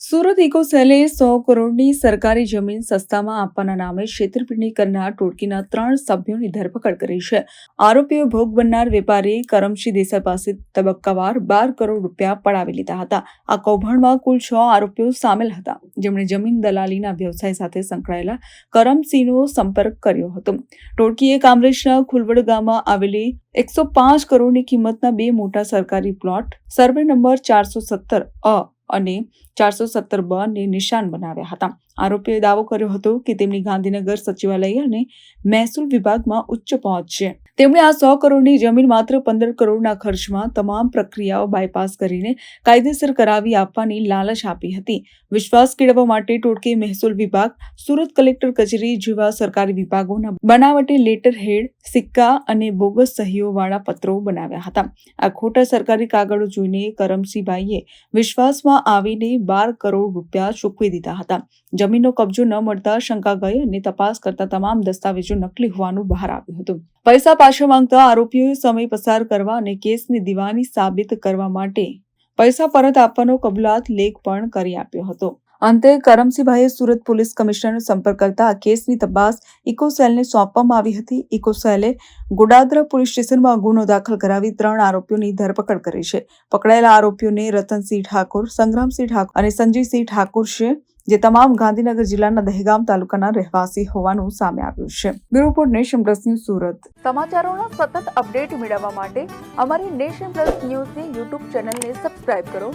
સુરત ઇકોસેલે સો કરોડની સરકારી જમીન સસ્તામાં આપવાના નામે છેતરપિંડી કરનાર ટોળકીના ત્રણ સભ્યોની ધરપકડ કરી છે. આરોપીઓ ભોગ બનનાર વેપારી કરમશી દેસાઈ પાસે તબક્કાવાર બાર કરોડ રૂપિયા પડાવી લીધા હતા. આ કૌભાંડમાં કુલ છ આરોપીઓ સામેલ હતા. જેમણે જમીન દલાલીના વ્યવસાય સાથે સંકળાયેલા કરમસિંહનો સંપર્ક કર્યો હતો. ટોળકીએ કામરેજના ખુલવડ ગામમાં આવેલી એકસો પાંચ કરોડની કિંમતના બે મોટા સરકારી પ્લોટ, સર્વે નંબર ચારસો સત્તર અ અને ચારસો સત્તર બ ને નિશાન બનાવ્યા હતા. આરોપીએ દાવો કર્યો હતો કે તેમની ગાંધીનગર સચિવાલય અને મહેસૂલ વિભાગમાં ઉચ્ચ પહોંચ છે. તેમણે આ સો કરોડની જમીન માત્ર પંદર કરોડના ખર્ચમાં તમામ પ્રક્રિયાઓ બાયપાસ કરીને કાયદેસર કરાવી આપવાની લાલચ આપી હતી. વિશ્વાસ કેળવવા માટે ટોટકે મહેસૂલ વિભાગ, સુરત કલેક્ટર કચેરી જેવા સરકારી વિભાગોના બનાવટી લેટર હેડ, સિક્કા અને બોગસ સહીઓવાળા પત્રો બનાવ્યા હતા. આ ખોટા સરકારી કાગળો જોઈને કરમસિંહભાઈએ વિશ્વાસમાં આવીને બાર કરોડ રૂપિયા ચૂકવી દીધા હતા. જમીનનો કબજો ન મળતા શંકા ગઈ અને તપાસ કરતા તમામ દસ્તાવેજો નકલી હોવાનું બહાર આવ્યું હતું. પૈસા પાછા માંગતા આરોપીઓએ સમય પસાર કરવા અને કેસની દીવાની સાબિત કરવા માટે પૈસા પરત આપવાનો કબૂલાત લેખ પણ કરી આપ્યો હતો. અંતે કરમસિંહભાઈએ સુરત પોલીસ કમિશનરનો સંપર્ક કરતા આ કેસની તપાસ ઇકોસેલને સોંપવામાં આવી હતી. ઇકોસેલે ગોડાદરા પોલીસ સ્ટેશનમાં ગુનો દાખલ કરાવી ત્રણ આરોપીઓની ધરપકડ કરી છે. પકડાયેલા આરોપીઓને રતનસિંહ ઠાકોર, સંગ્રામસિંહ ઠાકોર અને સંજયસિંહ ઠાકોર છે, જે તમામ ગાંધીનગર જિલ્લાના દહેગામ તાલુકાના રહેવાસી હોવાનું સામે આવ્યું છે. Bureau report Nation plus news Surat. સમાચારોના સતત અપડેટ મેળવવા માટે અમારી નેશન પ્લસ ન્યૂઝની યુટ્યુબ ચેનલને સબસ્ક્રાઇબ કરો.